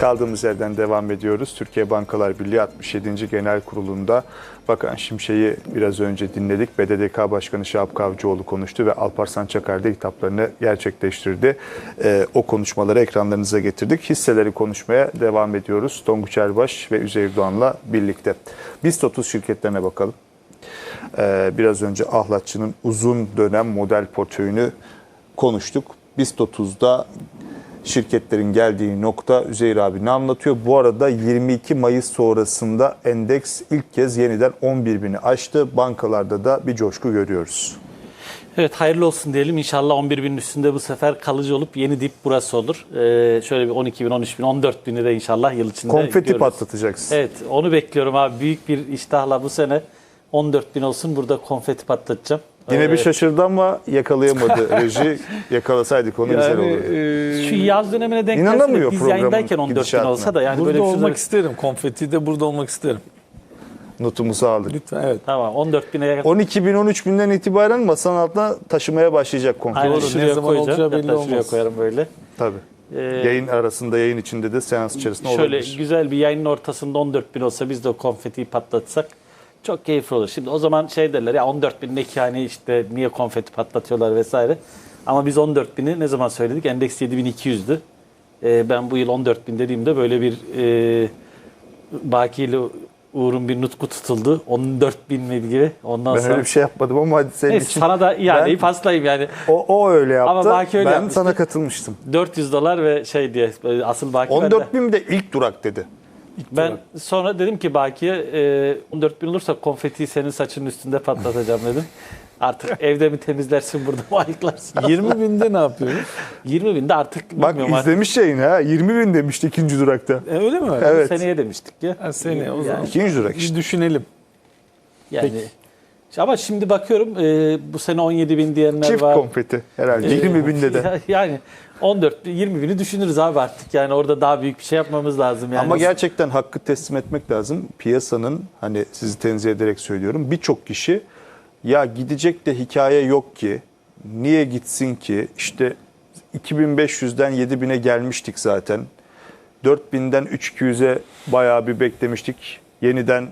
Kaldığımız yerden devam ediyoruz. Türkiye Bankalar Birliği 67. Genel Kurulu'nda Bakan Şimşek'i biraz önce dinledik. BDDK Başkanı Şahap Kavcıoğlu konuştu ve Alparslan Çakar da hitaplarını gerçekleştirdi. Ee, o konuşmaları ekranlarınıza getirdik. Hisseleri konuşmaya devam ediyoruz. Tonguç Erbaş ve Üzeyir Doğan'la birlikte. BIST 30 şirketlerine bakalım. Ee, biraz önce Ahlatçı'nın uzun dönem model portföyünü konuştuk. BIST 30'da şirketlerin geldiği nokta Üzeyir abi ne anlatıyor? Bu arada 22 Mayıs sonrasında endeks ilk kez yeniden 11 bini aştı. Bankalarda da bir coşku görüyoruz. Evet hayırlı olsun diyelim. İnşallah 11 binin üstünde bu sefer kalıcı olup yeni dip burası olur. Ee, şöyle bir 12 bin, 13 bin, 14 bini de inşallah yıl içinde Konfeti görürüz. patlatacaksın. Evet onu bekliyorum abi. Büyük bir iştahla bu sene 14 bin olsun burada konfeti patlatacağım. Yine bir Ee, şaşırdı ama yakalayamadı reji. Yakalasaydık onu güzel Yani olurdu. e, Şu yaz dönemine denk de biz yayındayken 14 bin gidişatına. olsa da yani burada böyle bir olmak olmak isterim. Konfeti de burada olmak isterim. Notumuzu aldık. Lütfen evet. Tamam 14 bine yakın. 12 bin 13 binden itibaren masanın altına taşımaya başlayacak konfeti. Aynen Doğru, ne zaman koyacağım. olacağı belli Hatta şuraya olmaz. koyarım böyle. Tabii. Ee, Yayın arasında, yayın içinde de seans içerisinde Şöyle olabilir. güzel bir yayının ortasında 14 bin olsa biz de o konfetiyi patlatsak çok keyifli olur. Şimdi o zaman şey derler ya 14 bin ne ki hani işte niye konfeti patlatıyorlar vesaire. Ama biz 14 bini ne zaman söyledik? Endeks 7200'dü. Ee, ben bu yıl 14 bin dediğimde böyle bir e, Baki ile Uğur'un bir nutku tutuldu. 14 bin mi gibi. Ondan Ben sonra öyle bir şey yapmadım ama hadi senin Neyse, için. sana da iadeyi Ben- paslayayım yani. O, o öyle yaptı. Ama Baki öyle ben yapmıştı. sana katılmıştım. 400 dolar ve şey diye asıl Baki bende. 14 bin de ilk durak dedi. Ben sonra dedim ki Baki'ye e, 14 bin olursa konfetiyi senin saçının üstünde patlatacağım dedim. Artık evde mi temizlersin burada mı ayıklarsın? 20 binde ne yapıyoruz? 20 bin de artık Bak bilmiyorum artık. izlemiş yayını ha. 20 bin demişti ikinci durakta. E, öyle mi? Evet. Seneye demiştik ya. Ha, seni o zaman. İkinci durak işte. Bir düşünelim. Yani. Ama şimdi bakıyorum e, bu sene 17 bin diyenler Çift var. konfeti herhalde. 20 binde de. Yani 14 20 bini düşünürüz abi artık yani orada daha büyük bir şey yapmamız lazım yani. Ama gerçekten hakkı teslim etmek lazım. Piyasanın hani sizi tenzih ederek söylüyorum. Birçok kişi ya gidecek de hikaye yok ki. Niye gitsin ki? İşte 2500'den 7000'e gelmiştik zaten. 4000'den 3200'e bayağı bir beklemiştik. Yeniden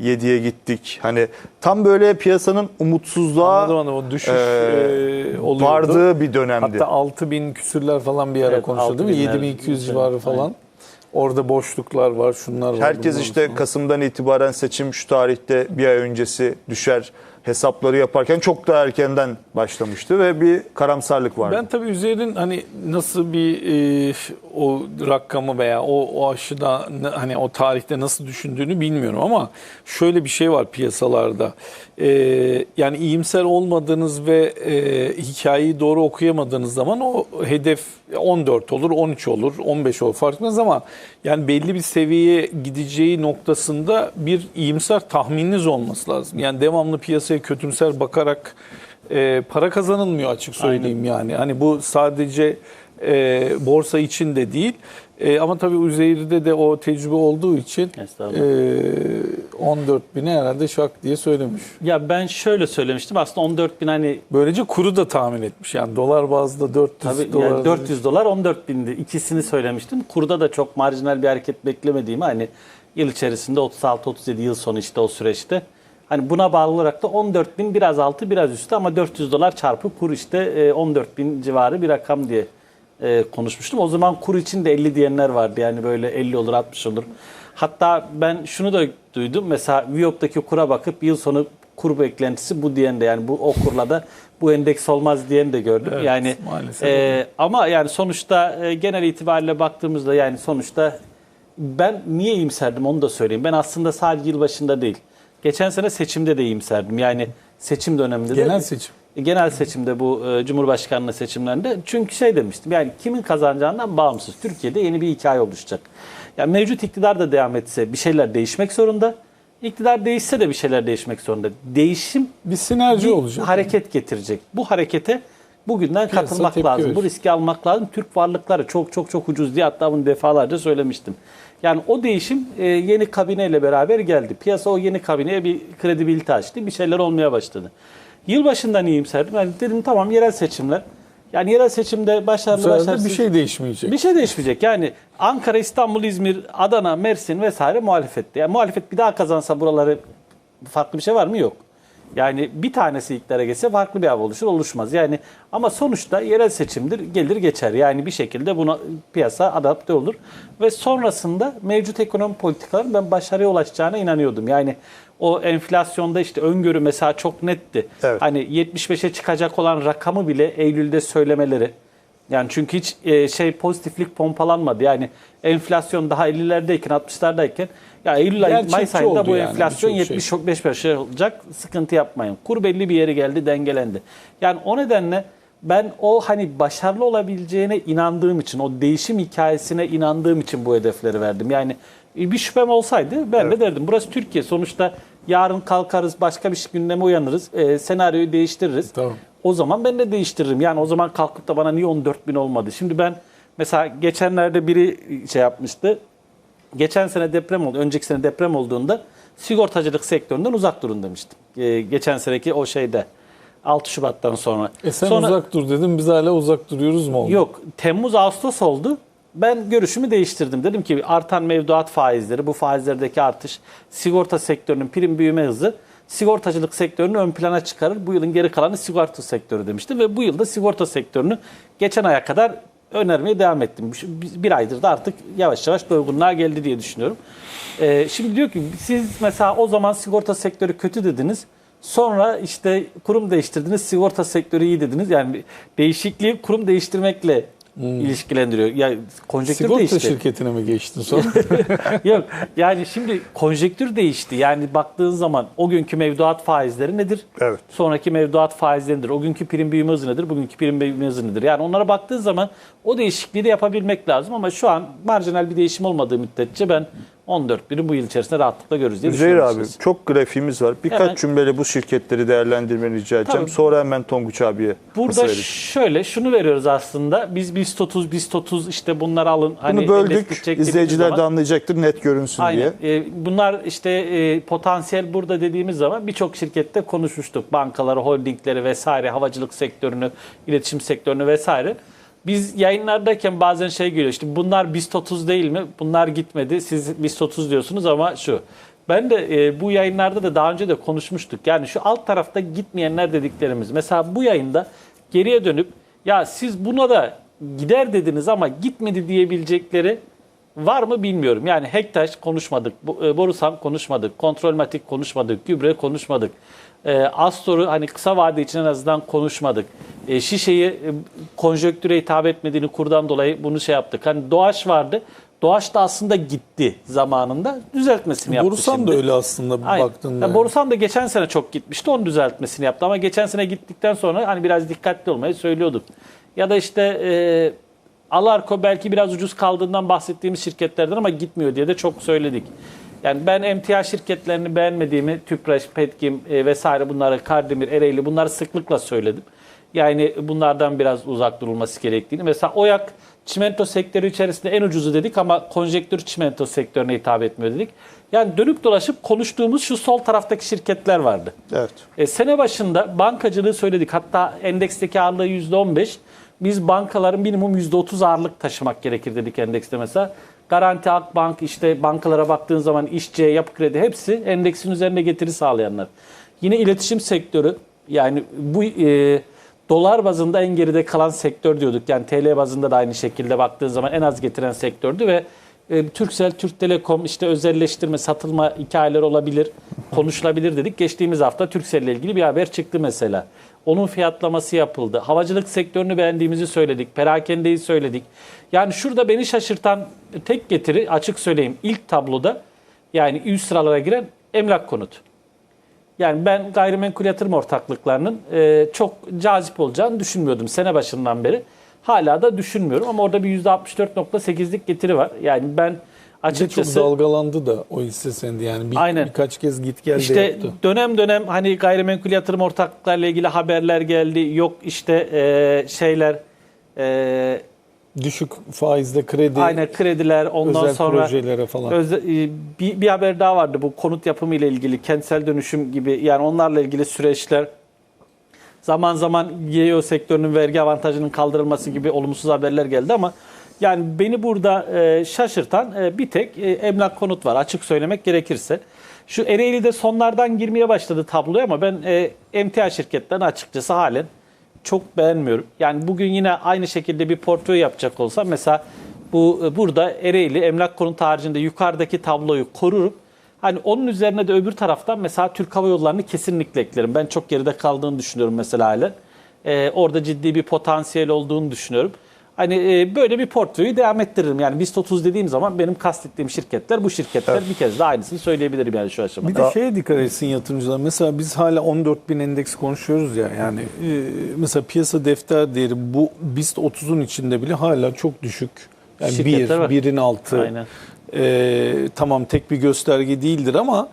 7'ye gittik. Hani tam böyle piyasanın umutsuzluğa Anladım anladım. O düşüş e, oluyordu. vardığı bir dönemdi. Hatta 6000 küsürler falan bir ara Evet, konuşuldu değil mi? 6000'ler 7200 mesela. civarı falan. Aynen. Orada boşluklar var, şunlar var. Herkes işte var. Kasım'dan itibaren seçim şu tarihte bir ay öncesi düşer hesapları yaparken çok daha erkenden başlamıştı ve bir karamsarlık vardı. Ben tabii Üzer'in hani nasıl bir e, o rakamı veya o, o aşıda hani o tarihte nasıl düşündüğünü bilmiyorum ama şöyle bir şey var piyasalarda. E, yani iyimser olmadığınız ve e, hikayeyi doğru okuyamadığınız zaman o hedef 14 olur, 13 olur, 15 olur fark etmez ama yani belli bir seviyeye gideceği noktasında bir iyimser tahmininiz olması lazım. Yani devamlı piyasaya kötümser bakarak e, para kazanılmıyor açık söyleyeyim yani. Hani bu sadece e, borsa için de değil. E, ama tabii Üzeyir'de de o tecrübe olduğu için e, 14 bini herhalde şak diye söylemiş. Ya ben şöyle söylemiştim aslında 14 bin hani Böylece kuru da tahmin etmiş. Yani dolar bazda 400 Tabii dolar. yani 400 dolar 14 bindi. İkisini söylemiştim. Kurda da çok marjinal bir hareket beklemediğimi hani yıl içerisinde 36-37 yıl sonu işte o süreçte. Hani buna bağlı olarak da 14 bin biraz altı biraz üstü ama 400 dolar çarpı kur işte e, 14 bin civarı bir rakam diye e, konuşmuştum. O zaman kur için de 50 diyenler vardı yani böyle 50 olur 60 olur. Hatta ben şunu da duydum mesela Viyop'taki kura bakıp yıl sonu kur beklentisi bu diyen de yani bu o kurla da bu endeks olmaz diyen de gördüm. Evet, yani maalesef e, ama yani sonuçta e, genel itibariyle baktığımızda yani sonuçta ben niye iyimserdim onu da söyleyeyim. Ben aslında sadece yılbaşında değil. Geçen sene seçimde de iyimserdim. Yani seçim döneminde de. Genel seçim. Genel seçimde bu e, Cumhurbaşkanlığı seçimlerinde. Çünkü şey demiştim yani kimin kazanacağından bağımsız. Türkiye'de yeni bir hikaye oluşacak. Yani mevcut iktidar da devam etse bir şeyler değişmek zorunda. İktidar değişse de bir şeyler değişmek zorunda. Değişim Bir sinerji bir olacak. hareket getirecek. Bu harekete bugünden Piyasa katılmak lazım. Bu verir. riski almak lazım. Türk varlıkları çok çok çok ucuz diye hatta bunu defalarca söylemiştim. Yani o değişim e, yeni kabineyle beraber geldi. Piyasa o yeni kabineye bir kredibilite açtı. Bir şeyler olmaya başladı. Yılbaşından iyimserdim. Yani dedim tamam yerel seçimler. Yani yerel seçimde başarılı başarısız bir şey değişmeyecek. bir şey değişmeyecek. Yani Ankara, İstanbul, İzmir, Adana, Mersin vesaire muhalefetti. Yani muhalefet bir daha kazansa buraları farklı bir şey var mı? Yok. Yani bir tanesi iktidara geçse farklı bir hava oluşur, oluşmaz. Yani ama sonuçta yerel seçimdir, gelir geçer. Yani bir şekilde buna piyasa adapte olur. Ve sonrasında mevcut ekonomi politikaların ben başarıya ulaşacağına inanıyordum. Yani o enflasyonda işte öngörü mesela çok netti. Evet. Hani 75'e çıkacak olan rakamı bile Eylül'de söylemeleri. Yani çünkü hiç e, şey pozitiflik pompalanmadı. Yani enflasyon daha 50'lerdeyken 60'lardayken ya Eylül ayı Gerçekçi Mayıs ayında oldu bu yani enflasyon birçok şey. 75 şey olacak. Sıkıntı yapmayın. Kur belli bir yere geldi, dengelendi. Yani o nedenle ben o hani başarılı olabileceğine inandığım için, o değişim hikayesine inandığım için bu hedefleri verdim. Yani bir şüphem olsaydı ben de derdim. Burası Türkiye. Sonuçta yarın kalkarız, başka bir gündeme uyanırız. e, senaryoyu değiştiririz. Tamam. O zaman ben de değiştiririm. Yani o zaman kalkıp da bana niye 14 bin olmadı? Şimdi ben mesela geçenlerde biri şey yapmıştı. Geçen sene deprem oldu. Önceki sene deprem olduğunda sigortacılık sektöründen uzak durun demiştim. Ee, geçen seneki o şeyde 6 Şubat'tan sonra. E sen sonra, uzak dur dedim biz hala uzak duruyoruz mu oldu? Yok Temmuz Ağustos oldu. Ben görüşümü değiştirdim. Dedim ki artan mevduat faizleri, bu faizlerdeki artış, sigorta sektörünün prim büyüme hızı sigortacılık sektörünü ön plana çıkarır. Bu yılın geri kalanı sigorta sektörü demiştim ve bu yılda sigorta sektörünü geçen aya kadar önermeye devam ettim. Bir aydır da artık yavaş yavaş doygunluğa geldi diye düşünüyorum. Ee, şimdi diyor ki siz mesela o zaman sigorta sektörü kötü dediniz. Sonra işte kurum değiştirdiniz, sigorta sektörü iyi dediniz. Yani değişikliği kurum değiştirmekle ilişkilendiriyor. Yani konjektür Sigorta değişti. şirketine mi geçtin sonra? Yok yani şimdi konjektür değişti. Yani baktığın zaman o günkü mevduat faizleri nedir? Evet. Sonraki mevduat faizleri nedir? O günkü prim büyüme hızı nedir? Bugünkü prim büyüme hızı nedir? Yani onlara baktığın zaman o değişikliği de yapabilmek lazım ama şu an marjinal bir değişim olmadığı müddetçe ben 14 bini bu yıl içerisinde rahatlıkla görürüz diye düşünüyorum. abi çok grafiğimiz var. Birkaç Hemen- cümleyle bu şirketleri değerlendirmeni rica edeceğim. Tabii. Sonra hemen Tonguç abiye Burada şöyle şunu veriyoruz aslında. Biz BIST 30, BIST 30 işte bunları alın. Bunu Hani böldük. İzleyiciler zaman- de anlayacaktır net görünsün diye. Aynen. E, bunlar işte e, potansiyel burada dediğimiz zaman birçok şirkette konuşmuştuk. Bankaları, holdingleri vesaire, havacılık sektörünü, iletişim sektörünü vesaire. Biz yayınlardayken bazen şey geliyor işte bunlar BIST 30 değil mi? Bunlar gitmedi. Siz BIST 30 diyorsunuz ama şu. Ben de e, bu yayınlarda da daha önce de konuşmuştuk. Yani şu alt tarafta gitmeyenler dediklerimiz. Mesela bu yayında geriye dönüp ya siz buna da gider dediniz ama gitmedi diyebilecekleri Var mı bilmiyorum. Yani Hektaş konuşmadık, e, Borusan konuşmadık, Kontrolmatik konuşmadık, Gübre konuşmadık. E, Astor'u hani kısa vade için en azından konuşmadık. E, Şişe'yi e, konjöktüre hitap etmediğini kurdan dolayı bunu şey yaptık. Hani Doğaç vardı. Doğaç da aslında gitti zamanında. Düzeltmesini yaptı Borusan şimdi. da öyle aslında Aynen. baktığında. Ya Borusan da geçen sene çok gitmişti. Onun düzeltmesini yaptı. Ama geçen sene gittikten sonra hani biraz dikkatli olmayı söylüyorduk. Ya da işte e, Alarko belki biraz ucuz kaldığından bahsettiğimiz şirketlerden ama gitmiyor diye de çok söyledik. Yani ben emtia şirketlerini beğenmediğimi, Tüpraş, Petkim e, vesaire bunları, Kardemir, Ereğli bunları sıklıkla söyledim. Yani bunlardan biraz uzak durulması gerektiğini. Mesela Oyak çimento sektörü içerisinde en ucuzu dedik ama konjektür çimento sektörüne hitap etmiyor dedik. Yani dönüp dolaşıp konuştuğumuz şu sol taraftaki şirketler vardı. Evet. E, sene başında bankacılığı söyledik. Hatta endeksteki ağırlığı %15. Biz bankaların minimum %30 ağırlık taşımak gerekir dedik endekste mesela. Garanti Akbank işte bankalara baktığın zaman İşçe, Yapı Kredi hepsi endeksin üzerine getiri sağlayanlar. Yine iletişim sektörü yani bu e, dolar bazında en geride kalan sektör diyorduk. Yani TL bazında da aynı şekilde baktığın zaman en az getiren sektördü ve e, Turkcell, Türk Telekom işte özelleştirme, satılma hikayeleri olabilir, konuşulabilir dedik. Geçtiğimiz hafta Turkcell ile ilgili bir haber çıktı mesela. Onun fiyatlaması yapıldı. Havacılık sektörünü beğendiğimizi söyledik. Perakendeyi söyledik. Yani şurada beni şaşırtan tek getiri açık söyleyeyim ilk tabloda yani üst sıralara giren emlak konut. Yani ben gayrimenkul yatırım ortaklıklarının e, çok cazip olacağını düşünmüyordum sene başından beri. Hala da düşünmüyorum ama orada bir %64.8'lik getiri var. Yani ben De çok açıkçası dalgalandı da o hisse sendi yani. Bir, Aynen. Birkaç kez git gel de işte yaptı. dönem dönem hani gayrimenkul yatırım ortaklıklarla ilgili haberler geldi. Yok işte e, şeyler e, Düşük faizle kredi, aynen krediler ondan özel sonra projelere falan. Öze- e, bir, bir haber daha vardı bu konut yapımı ile ilgili kentsel dönüşüm gibi yani onlarla ilgili süreçler Zaman zaman GEO sektörünün vergi avantajının kaldırılması gibi olumsuz haberler geldi ama yani beni burada e, şaşırtan e, bir tek e, emlak konut var açık söylemek gerekirse. Şu Ereğli'de sonlardan girmeye başladı tabloya ama ben e, emtia şirketlerini açıkçası halen çok beğenmiyorum. Yani bugün yine aynı şekilde bir portföy yapacak olsam mesela bu e, burada Ereğli emlak konut haricinde yukarıdaki tabloyu korurum. Hani onun üzerine de öbür taraftan mesela Türk Hava Yolları'nı kesinlikle eklerim. Ben çok geride kaldığını düşünüyorum mesela halen. Ee, orada ciddi bir potansiyel olduğunu düşünüyorum. Hani e, böyle bir portföyü devam ettiririm. Yani BIST 30 dediğim zaman benim kastettiğim şirketler bu şirketler. Bir kez daha aynısını söyleyebilirim yani şu aşamada. Bir de şeye dikkat etsin yatırımcılar. Mesela biz hala 14 bin endeks konuşuyoruz ya. Yani e, mesela piyasa defter değeri bu BIST 30'un içinde bile hala çok düşük. Yani Şirketler 1, var. 1'in altı. Aynen. E, tamam tek bir gösterge değildir ama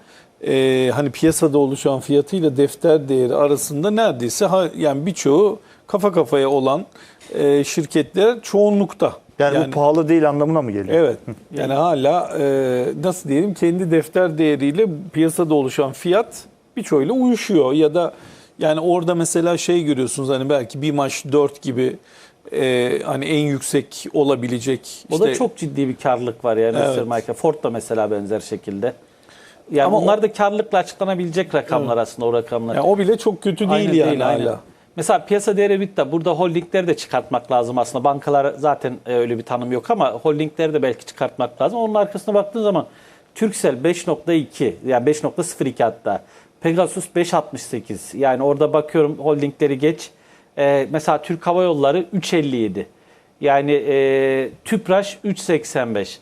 e, hani piyasada oluşan fiyatıyla defter değeri arasında neredeyse ha, yani birçoğu kafa kafaya olan e, şirketler çoğunlukta. Yani, bu pahalı değil anlamına mı geliyor? Evet. Yani hala e, nasıl diyelim kendi defter değeriyle piyasada oluşan fiyat birçoğuyla uyuşuyor ya da yani orada mesela şey görüyorsunuz hani belki bir maç 4 gibi e, hani en yüksek olabilecek O da işte- çok ciddi bir karlılık var yani Evet. sermaye. Ford da mesela benzer şekilde. Yani Ama bunlar da karlılıkla açıklanabilecek rakamlar aslında o rakamlar. yani o bile çok kötü değil Aynen yani aynen. hala. Mesela piyasa değeri bitti. Burada holdingleri de çıkartmak lazım aslında. Bankalar zaten e, öyle bir tanım yok ama holdingleri de belki çıkartmak lazım. Onun arkasına baktığın zaman Turkcell 5.2 yani 5.02 hatta. Pegasus 5.68. Yani orada bakıyorum holdingleri geç. E, mesela Türk Hava Yolları 3.57. Yani e, Tüpraş 3.85.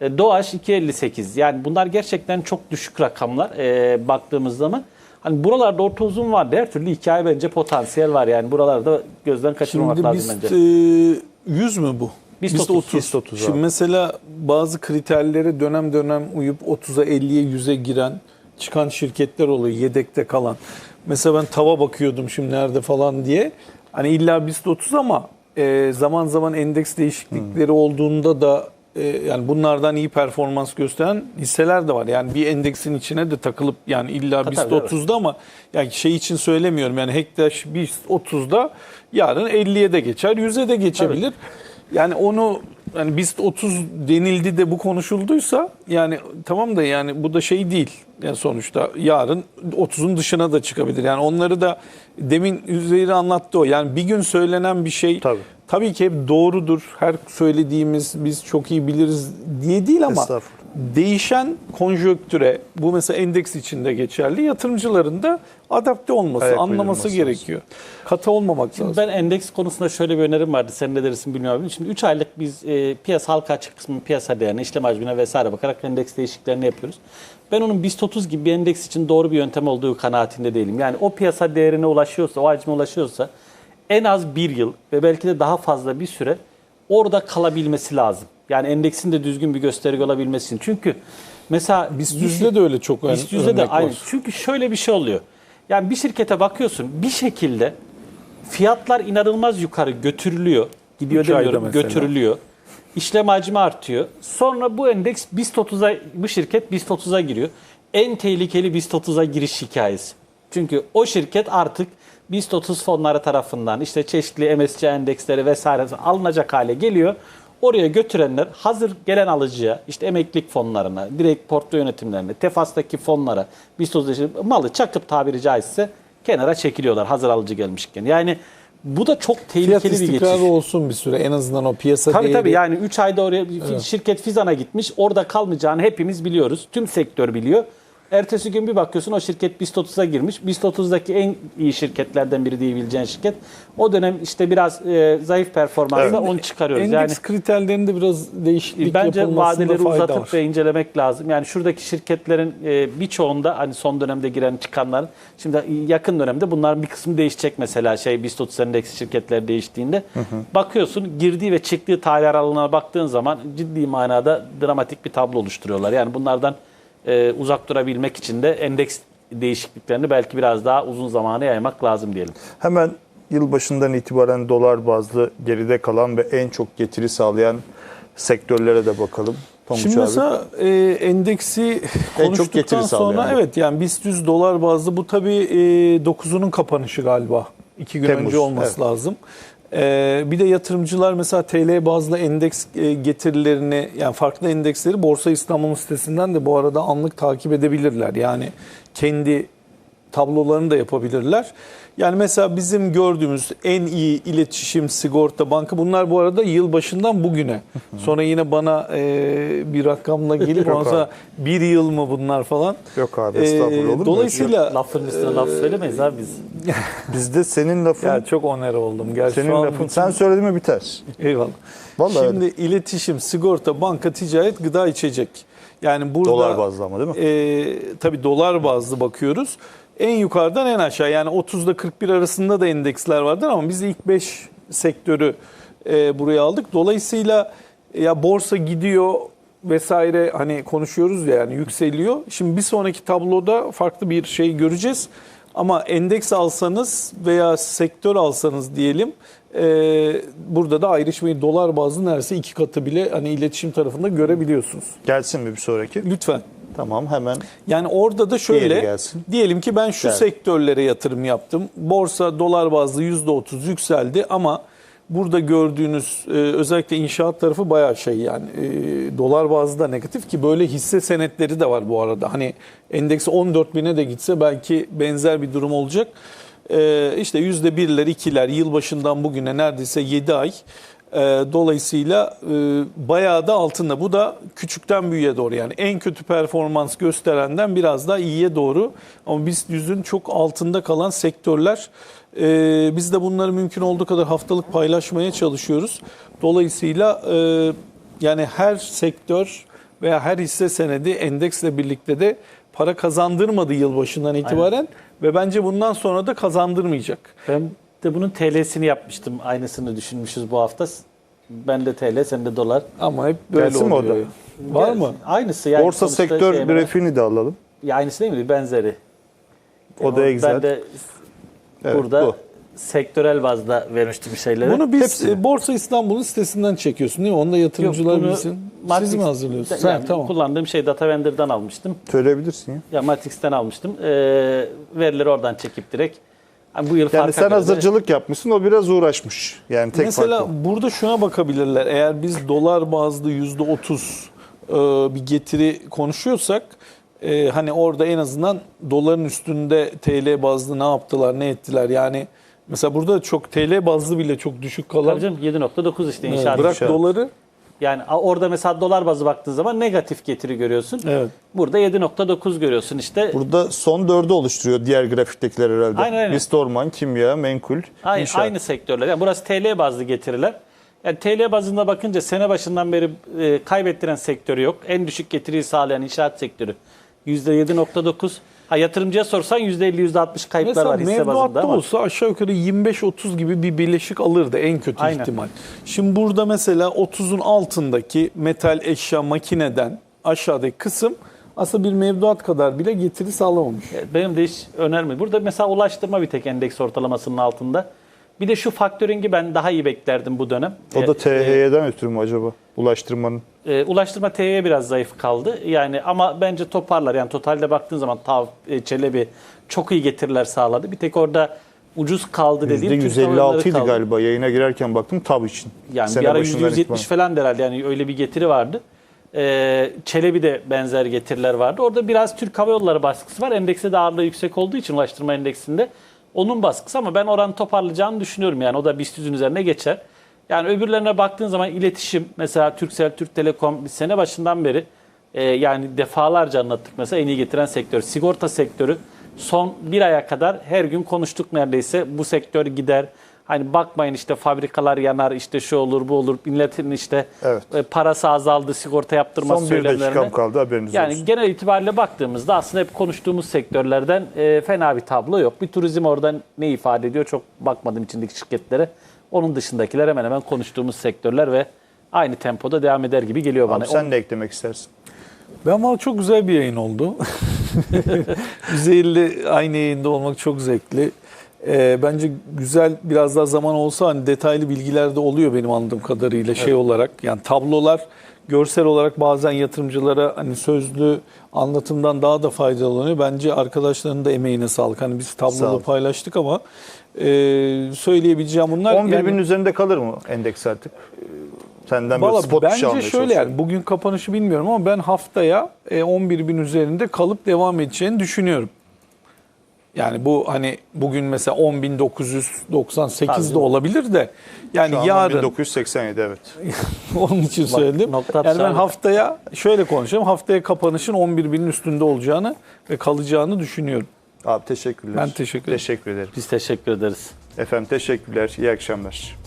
E, Doğaç 2.58. Yani bunlar gerçekten çok düşük rakamlar e, baktığımız zaman. Hani buralarda orta uzun vardı. Her türlü hikaye bence potansiyel var yani. Buralarda gözden kaçırmamak Şimdi lazım bence. e, 100 mü bu? BIST 30. BIST 30 Şimdi abi. mesela bazı kriterlere dönem dönem uyup 30'a 50'ye 100'e giren çıkan şirketler oluyor yedekte kalan. Mesela ben tava bakıyordum şimdi nerede falan diye. Hani illa BIST 30 ama e, zaman zaman endeks değişiklikleri olduğunda da yani bunlardan iyi performans gösteren hisseler de var. Yani bir endeksin içine de takılıp yani illa BIST tabii, evet. 30'da ama yani şey için söylemiyorum. Yani Hektaş BIST 30'da yarın 50'ye de geçer, 100'e de geçebilir. Yani onu yani BIST 30 denildi de bu konuşulduysa yani tamam da yani bu da şey değil. Yani sonuçta yarın 30'un dışına da çıkabilir. Yani onları da demin Üzeyir anlattı o. Yani bir gün söylenen bir şey Tabii. tabii ki hep doğrudur. Her söylediğimiz biz çok iyi biliriz diye değil ama Estağfurullah. Değişen konjöktüre bu mesela endeks içinde geçerli yatırımcıların da adapte olması, Ayak anlaması gerekiyor. Katı olmamak lazım. Ben endeks konusunda şöyle bir önerim vardı. Sen ne dersin bilmiyorum. Şimdi 3 aylık biz e, piyasa halka açık kısmı piyasa değerine, işlem hacmine vesaire bakarak endeks değişikliklerini yapıyoruz. Ben onun BIST 30 gibi bir endeks için doğru bir yöntem olduğu kanaatinde değilim. Yani o piyasa değerine ulaşıyorsa, o hacme ulaşıyorsa en az bir yıl ve belki de daha fazla bir süre orada kalabilmesi lazım. Yani endeksin de düzgün bir gösterge olabilmesi için. Çünkü mesela şey- 100'de de öyle çok BIST yüzde de örnek aynı. Çünkü şöyle bir şey oluyor. Yani bir şirkete bakıyorsun bir şekilde fiyatlar inanılmaz yukarı götürülüyor. Gidiyor demiyorum götürülüyor. İşlem hacmi artıyor. Sonra bu endeks BIST 30'a bu şirket BIST 30'a giriyor. En tehlikeli BIST 30'a giriş hikayesi. Çünkü o şirket artık BIST 30 fonları tarafından işte çeşitli MSCI endeksleri vesaire alınacak hale geliyor. Oraya götürenler hazır gelen alıcıya, işte emeklilik fonlarına, direkt portföy yönetimlerine, tefastaki fonlara, BIST 30'da malı çakıp tabiri caizse kenara çekiliyorlar hazır alıcı gelmişken. Yani bu da çok Fiyat tehlikeli bir geçiş. istikrarı olsun bir süre en azından o piyasa Tabii değeri. tabii yani 3 ayda oraya şirket Fizan'a gitmiş. Orada kalmayacağını hepimiz biliyoruz. Tüm sektör biliyor. Ertesi gün bir bakıyorsun o şirket BIST 30'a girmiş. BIST 30'daki en iyi şirketlerden biri diyebileceğin şirket. O dönem işte biraz e, zayıf performansla Evet. onu çıkarıyoruz. Endeks yani kriterlerinde biraz değişiklik Bence vadeleri uzatıp var. ve incelemek lazım. Yani şuradaki şirketlerin e, birçoğunda hani son dönemde giren çıkanların şimdi yakın dönemde bunların bir kısmı değişecek mesela şey BIST 30 endeksi şirketler değiştiğinde. Bakıyorsun girdiği ve çıktığı tarih aralığına baktığın zaman ciddi manada dramatik bir tablo oluşturuyorlar. Yani bunlardan e, uzak durabilmek için de endeks değişikliklerini belki biraz daha uzun zamana yaymak lazım diyelim. Hemen yılbaşından itibaren dolar bazlı geride kalan ve en çok getiri sağlayan sektörlere de bakalım. Tonguç Şimdi abi. mesela e, endeksi En çok konuştuktan getiri sağlayan. sonra evet yani BIST 100 dolar bazlı bu tabii e, 9'unun kapanışı galiba. İki gün Temmuz, önce olması evet. lazım. Ee, bir de yatırımcılar mesela TL bazlı endeks e, getirilerini yani farklı endeksleri Borsa İstanbul sitesinden de bu arada anlık takip edebilirler. Yani kendi tablolarını da yapabilirler. Yani mesela bizim gördüğümüz en iyi iletişim, sigorta, banka bunlar bu arada yıl başından bugüne. Sonra yine bana e, bir rakamla gelip Yok ondan sonra bir yıl mı bunlar falan. Yok abi, estağfurullah, olur mu? Dolayısıyla Lafın üstüne laf söylemeyiz abi biz. Bizde senin lafın, ya çok oner oldum. Gerçi senin lafın bütün- sen söyledin mi biter. Eyvallah. Vallahi Şimdi iletişim, sigorta, banka, ticaret, gıda, içecek. Yani burada Dolar bazlı ama değil mi? e, tabii dolar bazlı bakıyoruz. En yukarıdan en aşağı yani 30'da 41 arasında da endeksler vardır ama biz ilk 5 sektörü e, buraya aldık. Dolayısıyla ya borsa gidiyor vesaire hani konuşuyoruz ya yani yükseliyor. Şimdi bir sonraki tabloda farklı bir şey göreceğiz. Ama endeks alsanız veya sektör alsanız diyelim e, burada da ayrışmayı dolar bazlı neredeyse iki katı bile hani iletişim tarafında görebiliyorsunuz. Gelsin mi bir sonraki? Lütfen. Tamam hemen. Yani orada da şöyle diyelim ki ben şu Gel. sektörlere yatırım yaptım. Borsa dolar bazlı %30 yükseldi ama burada gördüğünüz e, özellikle inşaat tarafı bayağı şey yani e, dolar bazlı da negatif ki böyle hisse senetleri de var bu arada. Hani endeks 14 bine de gitse belki benzer bir durum olacak. E, işte yüzde birler, ikiler yılbaşından bugüne neredeyse 7 ay. E, dolayısıyla e, bayağı da altında. Bu da küçükten büyüğe doğru yani en kötü performans gösterenden biraz daha iyiye doğru. Ama biz yüzün çok altında kalan sektörler. E, biz de bunları mümkün olduğu kadar haftalık paylaşmaya çalışıyoruz. Dolayısıyla e, yani her sektör veya her hisse senedi endeksle birlikte de para kazandırmadı yılbaşından itibaren ve bence bundan sonra da kazandırmayacak. Ben de bunun TL'sini yapmıştım. Aynısını düşünmüşüz bu hafta. Ben de TL, sen de dolar. Ama hep böyle Gelsin mi o oluyor. Var mı? Aynısı yani. Borsa sonuçta sektör şey- grafiğini de alalım. Ya aynısı değil mi? Benzeri. O da Excel. Ben de Evet, burada bu. sektörel bazda vermiştim şeyleri. Bunu biz Hepsini. e, Borsa İstanbul'un sitesinden çekiyorsun değil mi? Onu da yatırımcılar Yok, bunu bilsin. Siz Matrix- mi hazırlıyorsunuz? Yani Ha, tamam. Kullandığım şey Data Vendor'dan almıştım. Söyleyebilirsin ya. Ya Matrix'ten almıştım. Ee, verileri oradan çekip direkt. Yani bu yıl Yani sen göre de- hazırcılık yapmışsın o biraz uğraşmış. Yani tek Mesela fark o. burada şuna bakabilirler. Eğer biz dolar bazlı yüzde otuz e, bir getiri konuşuyorsak e, hani orada en azından doların üstünde TL bazlı ne yaptılar ne ettiler yani mesela burada çok TL bazlı bile çok düşük kalan Tabii canım 7.9 işte inşaat. bırak inşaat. doları Yani orada mesela dolar bazı baktığın zaman negatif getiri görüyorsun. evet. Burada 7.9 görüyorsun işte. Burada son dördü oluşturuyor diğer grafiktekiler herhalde. Aynen, aynen. List orman, kimya, menkul, Aynı, inşaat. aynı sektörler. Yani burası TL bazlı getiriler. Yani TL bazında bakınca sene başından beri e, kaybettiren sektörü yok. En düşük getiriyi sağlayan inşaat sektörü %7.9. Ha yatırımcıya sorsan %50 %60 kayıplar Mesela var hisse bazında ama. olsa aşağı yukarı 25-30 gibi bir birleşik alırdı en kötü Aynen. ihtimal. Şimdi burada mesela 30'un altındaki metal eşya makineden aşağıdaki kısım aslında bir mevduat kadar bile getiri sağlamamış. Benim de hiç önermiyorum. Burada mesela ulaştırma bir tek endeks ortalamasının altında. Bir de şu faktörüngi ben daha iyi beklerdim bu dönem. O da E, THY'den ötürü mü acaba? Ulaştırmanın. E, ulaştırma TY'ye biraz zayıf kaldı. Yani ama bence toparlar. Yani totalde baktığın zaman TAV, e, Çelebi çok iyi getiriler sağladı. Bir tek orada ucuz kaldı dediğim Türk Hava Yolları %156 idi galiba. Yayına girerken baktım tab için. Yani Sene bir ara başından %170 itibaren. falan herhalde yani öyle bir getiri vardı. Ee, Çelebi de benzer getiriler vardı. Orada biraz Türk Hava Yolları baskısı var. Endekste de ağırlığı yüksek olduğu için ulaştırma endeksinde onun baskısı ama ben oranı toparlayacağını düşünüyorum yani. O da BIST 100'ün üzerine geçer. Yani öbürlerine baktığın zaman iletişim mesela Turkcell, Türk Telekom bir sene başından beri e, yani defalarca anlattık mesela en iyi getiren sektör. Sigorta sektörü son bir aya kadar her gün konuştuk neredeyse. Bu sektör gider. Hani bakmayın işte fabrikalar yanar, işte şu olur, bu olur. Milletin işte Evet. e, parası azaldı, sigorta yaptırması Son bir dakikam söylemlerine. kaldı haberiniz Yani olsun. genel itibariyle baktığımızda aslında hep konuştuğumuz sektörlerden e, fena bir tablo yok. Bir turizm oradan ne ifade ediyor çok bakmadım içindeki şirketlere. Onun dışındakiler hemen hemen konuştuğumuz sektörler ve aynı tempoda devam eder gibi geliyor bana. Abi sen ne eklemek istersin? Ben valla çok güzel bir yayın oldu. Üzeyir'le aynı yayında olmak çok zevkli. Ee, bence güzel biraz daha zaman olsa hani detaylı bilgiler de oluyor benim anladığım kadarıyla şey olarak. Yani tablolar görsel olarak bazen yatırımcılara hani sözlü anlatımdan daha da faydalanıyor. Bence arkadaşların da emeğine sağlık. Hani biz Sağ tabloda ol. paylaştık ama e, söyleyebileceğim bunlar. 11 Yani- binin üzerinde kalır mı endeks artık? Senden böyle Valla spot bir şey bence almaya şöyle çalışıyorum. yani bugün kapanışı bilmiyorum ama ben haftaya e, 11 bin üzerinde kalıp devam edeceğini düşünüyorum. Yani bu hani bugün mesela 10.998 Tabii. de olabilir de yani Şu an yarın 1987 evet. onun için söyledim. nokta Yani ben atışı haftaya şöyle konuşayım. Haftaya kapanışın 11 binin üstünde olacağını ve kalacağını düşünüyorum. Abi teşekkürler. Ben teşekkür ederim. Teşekkür ederim. Biz teşekkür ederiz. Efendim teşekkürler. İyi akşamlar.